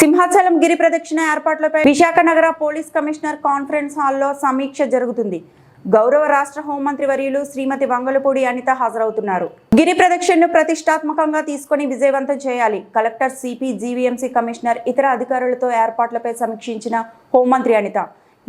సింహాచలం గిరి ప్రదక్షిణ ఏర్పాట్లపై విశాఖ నగర పోలీస్ కమిషనర్ కాన్ఫరెన్స్ హాల్లో సమీక్ష జరుగుతుంది. గౌరవ రాష్ట్ర హోంమంత్రి వర్యులు శ్రీమతి వంగలపూడి అనిత హాజరవుతున్నారు. గిరి ప్రదక్షిణను ప్రతిష్టాత్మకంగా తీసుకొని విజయవంతం చేయాలి. కలెక్టర్ సిపి జీవీఎంసీ కమిషనర్ ఇతర అధికారులతో ఏర్పాట్లపై సమీక్షించిన హోంమంత్రి అనిత.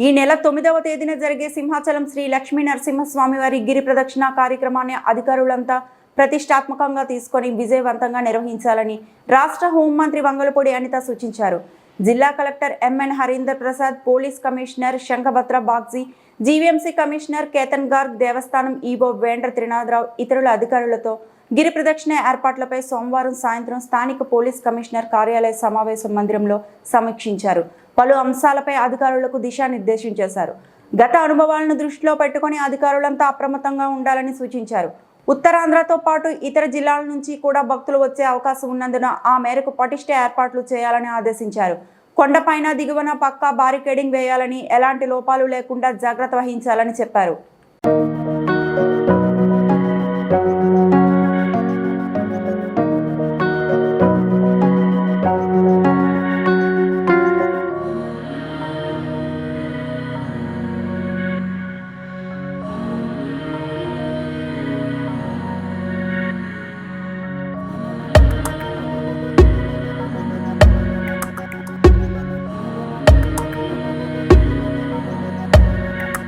ఈ నెల తొమ్మిదవ తేదీన జరిగే సింహాచలం శ్రీ లక్ష్మీ నరసింహస్వామి వారి గిరి ప్రదక్షిణ కార్యక్రమాన్ని అధికారులంతా ప్రతిష్టాత్మకంగా తీసుకొని విజయవంతంగా నిర్వహించాలని రాష్ట్ర హోంమంత్రి వంగలపూడి అనిత సూచించారు. జిల్లా collector M N Harinder Prasad police commissioner Shankhabrata Bagchi GVMC commissioner Ketan Garg దేవస్థానం ఈవో వేండ్ర త్రినాథరావు ఇతరుల అధికారులతో గిరి ప్రదక్షిణ ఏర్పాట్లపై సోమవారం సాయంత్రం స్థానిక పోలీస్ కమిషనర్ కార్యాలయ సమావేశ మందిరంలో సమీక్షించారు. పలు అంశాలపై అధికారులకు దిశానిర్దేశం చేశారు. గత అనుభవాలను దృష్టిలో పెట్టుకొని అధికారులంతా అప్రమత్తంగా ఉండాలని సూచించారు. ఉత్తరాంధ్రతో పాటు ఇతర జిల్లాల నుంచి కూడా భక్తులు వచ్చే అవకాశం ఉన్నందున ఆ మేరకు పటిష్ట ఏర్పాట్లు చేయాలని ఆదేశించారు. కొండపైన దిగువన పక్కా బారికేడింగ్ వేయాలని ఎలాంటి లోపాలు లేకుండా జాగ్రత్త వహించాలని చెప్పారు.